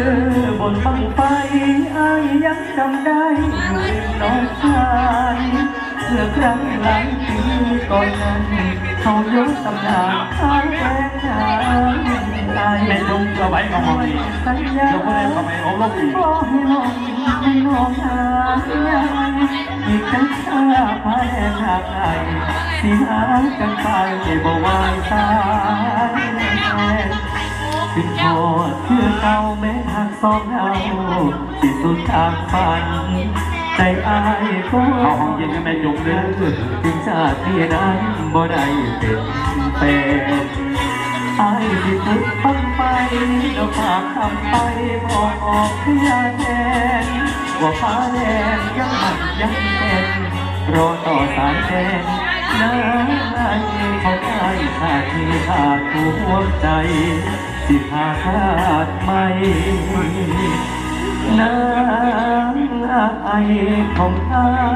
ือบนบังไฟไอายยังจำได้อยู่ริมน้องชายเมื่อครั้งหลายปีก่อนนั้นเขายกตำนานทางแฟนชายตายในยุคสมัยของผมนี่สัญญายุคนี้สมัยของลูกอีกขอให้น้องให้น้องหายอีกทั้งชาพาแดงหากไอสิหากันไปบ่ไหวตาย ถึงโทษคือเก่าแม้ทางสองเราที่สุดทางฝัน ใจอายก็เขาห้องเย็นกันแม่จุกเด้อถึงชาตินี้นั้นบ่ได้เป็นเป็นไอ้ที่ตึกฟังไปแล้วฝากคำไปบอกออกเพื่อแทนว่าฟ้าแดงยังมันยังเป็นรอต่อสายแดนน้ำไอ้ของไอ้ขาดที่ขาดหัวใจ สิหาขาดไม่น้ำไอของอา